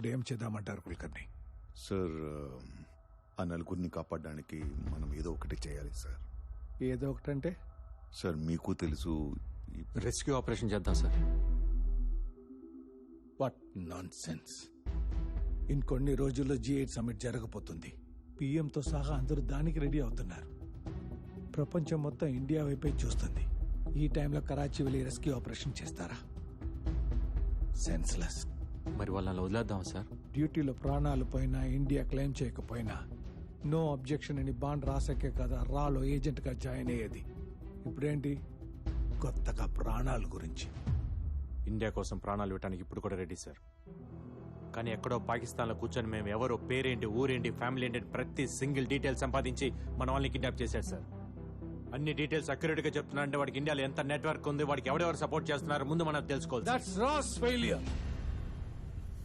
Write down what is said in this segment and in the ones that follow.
ఇప్పుడు ఏం చేద్దామంటారు కుల్కర్ని సార్ ఆ నలుగురిని కాపాడడానికి మనం ఏదో ఒకటి చేయాలి సార్. ఏదో ఒకటంటే? సార్ మీకు తెలుసు ఈ రెస్క్యూ ఆపరేషన్ చేద్దాం సార్. వాట్ నాన్ సెన్స్ ఇంకొన్ని రోజుల్లో జీ ఎయిట్ సమ్మిట్ జరగబోతుంది. పిఎంతో సహా అందరూ దానికి రెడీ అవుతున్నారు. ప్రపంచం మొత్తం ఇండియా వైపే చూస్తుంది. ఈ టైంలో కరాచీ వెళ్ళి రెస్క్యూ ఆపరేషన్ చేస్తారా? సెన్స్లెస్ మరి వాళ్ళని వదిలేద్దాం సార్? డ్యూటీలో ప్రాణాలు పోయినా ఇండియా క్లెయిమ్ చేయకపోయినా నో అబ్జెక్షన్ అని బాండ్ రాసాకే కదా రాలో ఏజెంట్గా జాయిన్ అయ్యేది. ఇప్పుడేంటి? కొత్తగా ప్రాణాల గురించి. ఇండియా కోసం ప్రాణాలు ఇవ్వడానికి ఇప్పుడు కూడా రెడీ సార్. కానీ ఎక్కడో పాకిస్తాన్లో కూర్చొని మేము ఎవరో పేరేంటి ఊరేంటి ఫ్యామిలీ ఏంటి అని ప్రతి సింగిల్ డీటెయిల్ సంపాదించి మన వాళ్ళని కిడ్నాప్ చేశారు సార్. అన్ని డీటెయిల్స్ అక్యురేట్గా చెప్తున్నా అంటే వాడికి ఇండియాలో ఎంత నెట్వర్క్ ఉంది వాడికి ఎవరెవరు సపోర్ట్ చేస్తున్నారు ముందు మనం తెలుసుకోవాలి sir. That's RAW's failure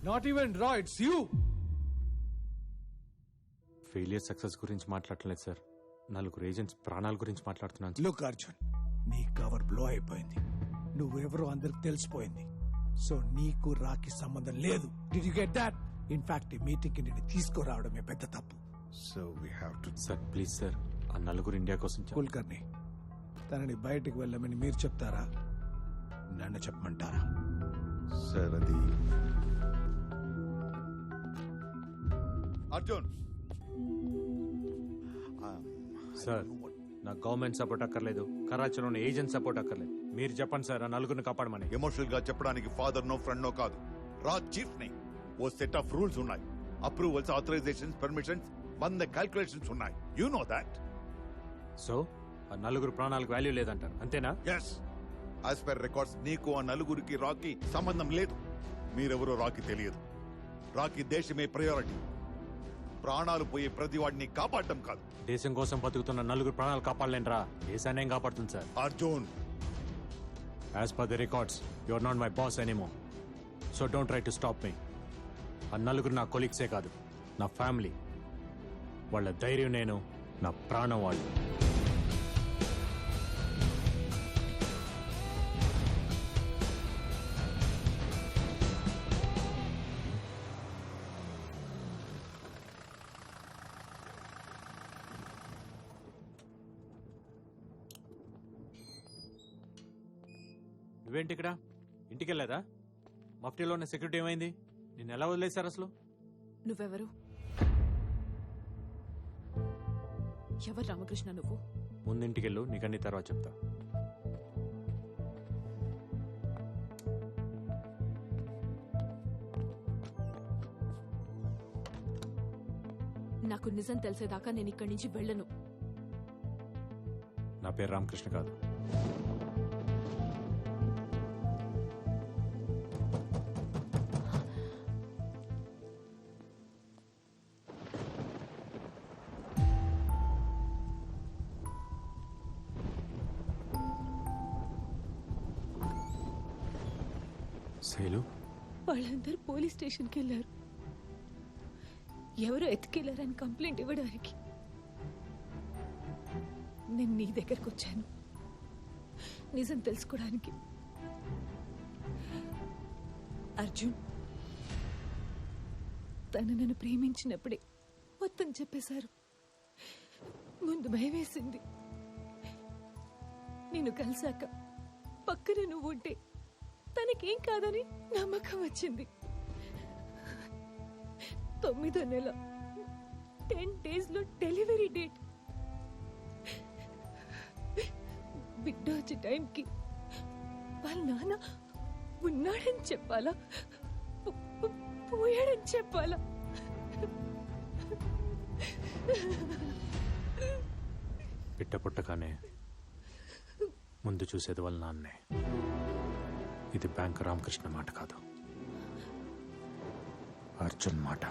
not even రా ఇట్స్ యూ ఫెయిలియర్ సక్సెస్ గురించి మాట్లాడలేదు సార్ నలుగురు ఏజెంట్స్ ప్రాణాల గురించి మాట్లాడుతున్నాను. లుక్ అర్జున్ నీ కవర్ బ్లో అయిపోయింది. నువ్వెవరో అందరికి తెలిసిపోయింది. సో నీకు రాకి సంబంధం లేదు. Did you get that in fact ఈ మీటింగ్కి నేను తీసుకురావడమే పెద్ద తప్పు. So we have to sir please sir ఆ నలుగురు ఇండియా కోసం కుల్కర్ని తనని బయటికి వెళ్ళమని మీరు చెప్తారా? నన్ను చెప్పమంటారా? సార్ అది అర్జున్. సార్ నాకు గవర్నమెంట్ సపోర్ట్ అక్కర్లేదు. కరాచీలో ఉన్న ఏజెంట్ సపోర్ట్ అక్కర్లేదు. మీరు చెప్పండి సార్ ఆ నలుగురిని కాపాడమని. ఎమోషనల్గా చెప్పడానికి ఫాదర్ నో ఫ్రెండ్ నో కాదు. రా చీఫ్ని ఓ సెట్ ఆఫ్ రూల్స్ ఉన్నాయి. అప్రూవల్స్ ఆథరైజేషన్స్ పర్మిషన్స్ వంద క్యాల్కులేషన్స్ ఉన్నాయి. You know that? సో ఆ నలుగురు ప్రాణాలకు వాల్యూ లేదంటారు. అంతేనా? ఎస్ యాజ్ పర్ రికార్డ్స్ నీకు ఆ నలుగురికి రాకీ సంబంధం లేదు. మీరెవరో రాకీ తెలియదు. రాకీ దేశమే ప్రయారిటీ ప్రాణాలు పోయే ప్రతి వాడిని కాపాడటం కాదు. దేశం కోసం బతుకుతున్న నలుగురు ప్రాణాలు కాపాడలేంట్రా దేశాన్ని ఏం కాపాడుతుంది sir? Arjun. As per the records you're not my boss anymore so don't try to stop me ఆ నలుగురు నా కొలీగ్సే కాదు నా ఫ్యామిలీ వాళ్ళ ధైర్యం నేను నా ప్రాణం వాళ్ళు. నువ్వేంటి ఇక్కడ ఇంటికి వెళ్ళేదా మఫ్టీలో ఉన్న సెక్యూరిటీ ఏమైంది? నిన్ను ఎలా వదిలేశారు అసలు? నువ్వెవరు? ఎవరు రామకృష్ణ నువ్వు? ముందు ఇంటికి వెళ్ళు నీకన్నీ తర్వాత చెప్తా. నాకు నిజం తెలిసేదాకా నేను ఇక్కడి నుంచి వెళ్ళను. నా పేరు రామకృష్ణ కాదు. శైలు వాళ్ళందరూ పోలీస్ స్టేషన్కి వెళ్ళారు. ఎవరో ఎత్తుకెళ్ళారని కంప్లైంట్ ఇవ్వడానికి నేను నీ దగ్గరకు వచ్చాను. నిజం తెలుసుకోవడానికి. అర్జున్ తను నన్ను ప్రేమించినప్పుడే మొత్తం చెప్పేశారు. ముందు భయవేసింది నేను కలిసాక పక్కన నువ్వు ఉంటే తనకేం కాదని నమ్మకం వచ్చింది. తొమ్మిదో నెల టెన్ డేస్లో డెలివరీ డేట్. బిడ్డ వచ్చే టైంకి వాళ్ళ నాన్న ఉన్నాడని చెప్పాలా? పోయాడని చెప్పాలా? పిట్ట పుట్టగానే ముందు చూసేది వాళ్ళ నాన్నే. ఇది బ్యాంక్ రామకృష్ణ మాట కాదు. అర్జున్ మాట.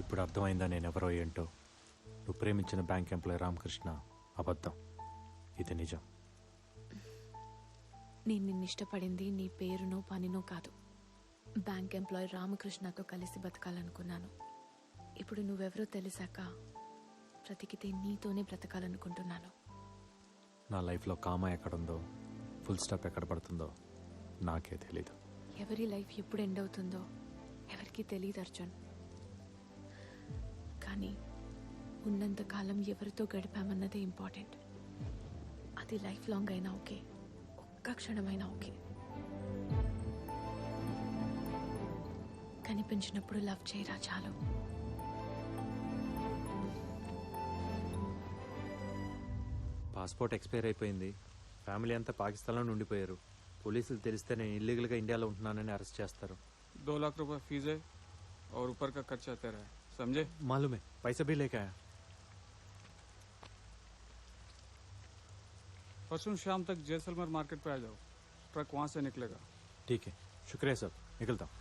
ఇప్పుడు అర్థమైందా నేను ఎవరో ఏంటో? నువ్వు ప్రేమించిన బ్యాంక్ ఎంప్లాయ్ రామకృష్ణ అబద్ధం. ఇది నిజం. నేను నిన్ను ఇష్టపడింది నీ పేరునో పనినో కాదు. బ్యాంక్ ఎంప్లాయ్ రామకృష్ణతో కలిసి బతకాలనుకున్నాను. ఇప్పుడు నువ్వెవరో తెలిసాక బ్రతికితే నీతోనే బ్రతకాలనుకుంటున్నాను. నా లైఫ్లో కామా ఎక్కడుందో ఫుల్ స్టాప్ ఎక్కడ పడుతుందో నాకే తెలీదు. ఎవరి లైఫ్ ఎప్పుడు ఎండ్ అవుతుందో ఎవరికి తెలియదు అర్జున్. కానీ ఉన్నంత కాలం ఎవరితో గడిపామన్నదే ఇంపార్టెంట్. అది లైఫ్ లాంగ్ అయినా ఓకే. ఒక్క క్షణమైనా ఓకే. కనిపించినప్పుడు లవ్ చేయరా చాలు పాస్పోర్ట్ ఎక్స్పైర్ అయిపోయింది ఫ్యామిలీ అంతా పాకిస్తాన్లో ఉండిపోయారు పోలీసులు తెలిస్తే నేను ఇల్లీగల్గా ఇండియాలో ఉంటున్నానని అరెస్ట్ చేస్తారు दो लाख रुपए फीस है और ऊपर का खर्चा तेरा है समझे मालूम है पैसा भी लेके आया परसों शाम तक जैसलमेर मार्केट पे आ जाओ ट्रक वहां से निकलेगा ठीक है शुक्रिया सर निकलता हूँ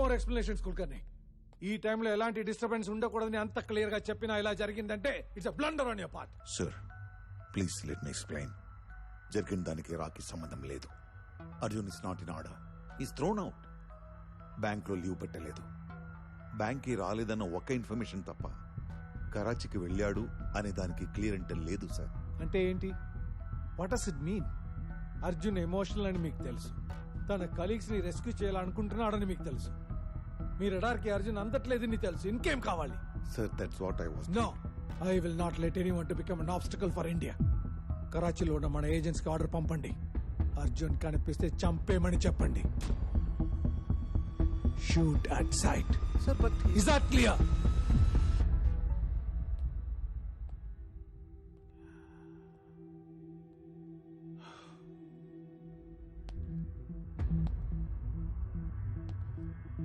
మోర్ ఎక్స్ప్లెనేషన్స్ కుల్కర్ని ఈ టైంలో ఎలాంటి డిస్టర్బెన్స్ ఉండకూడదని అంత క్లియర్గా చెప్పినా ఇలా జరిగిందంటే it's a blunder on your part sir please let me explain జరిగిన దానికి రాకీ సంబంధం లేదు. Arjun is not in order is thrown out బ్యాంక్లో లీవ్ పెట్టలేదు. బ్యాంక్కి రాలేదన్న ఒక్క ఇన్ఫర్మేషన్ తప్ప కరాచీకి వెళ్ళాడు అనే దానికి క్లియర్ అంటే లేదు సార్ అంటే ఏంటి? What does it mean Arjun emotional అని మీకు తెలుసు. తన కలీగ్స్ని రెస్క్యూ చేయాలనుకుంటున్నాడని మీకు తెలుసు. మీ రడార్కి అర్జున్ అందట్లేదని తెలుసు. ఇంకేం కావాలి? Sir that's what I was no I will not let anyone to become an obstacle for India కరాచీలో ఉన్న మన ఏజెంట్స్కి ఆర్డర్ పంపండి. అర్జున్ కనిపిస్తే చంపేమని చెప్పండి. Shoot at sight sir but is that clear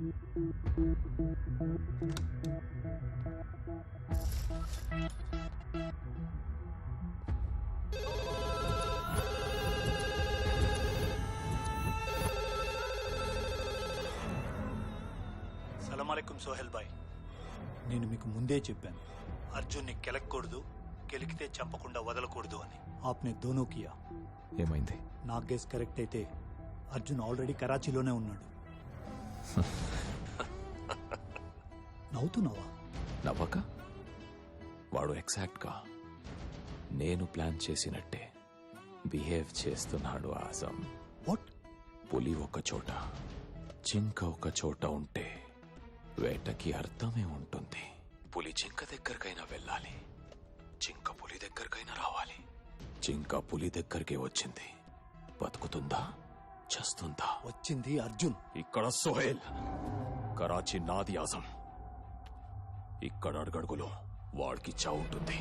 సలాంకం Sohail bye నేను మీకు ముందే చెప్పాను. అర్జున్ని కెలక్కూడదు కెలికితే చంపకుండా వదలకూడదు అని. ఆప్నే దోనో కియా. ఏమైంది? నా గెస్ కరెక్ట్ అయితే అర్జున్ ఆల్రెడీ కరాచీలోనే ఉన్నాడు. నవ్వుతున్నావా? నవ్వక? వాడు ఎగ్జాక్ట్గా నేను ప్లాన్ చేసినట్టే బిహేవ్ చేస్తున్నాడు ఆజం. వాట్? పులి ఒక చోట జింక ఒక చోట ఉంటే వేటకి అర్థమే ఉంటుంది. పులి జింక దగ్గరకైనా వెళ్ళాలి. జింక పులి దగ్గరకైనా రావాలి. జింక పులి దగ్గరికి వచ్చింది. బతుకుతుందా? చస్తుందా? వచ్చింది అర్జున్. ఇక్కడ సోహెల్. కరాచీ నాది ఆజం. ఇక్కడ అడుగడుగులో వాడికి చావుంటుంది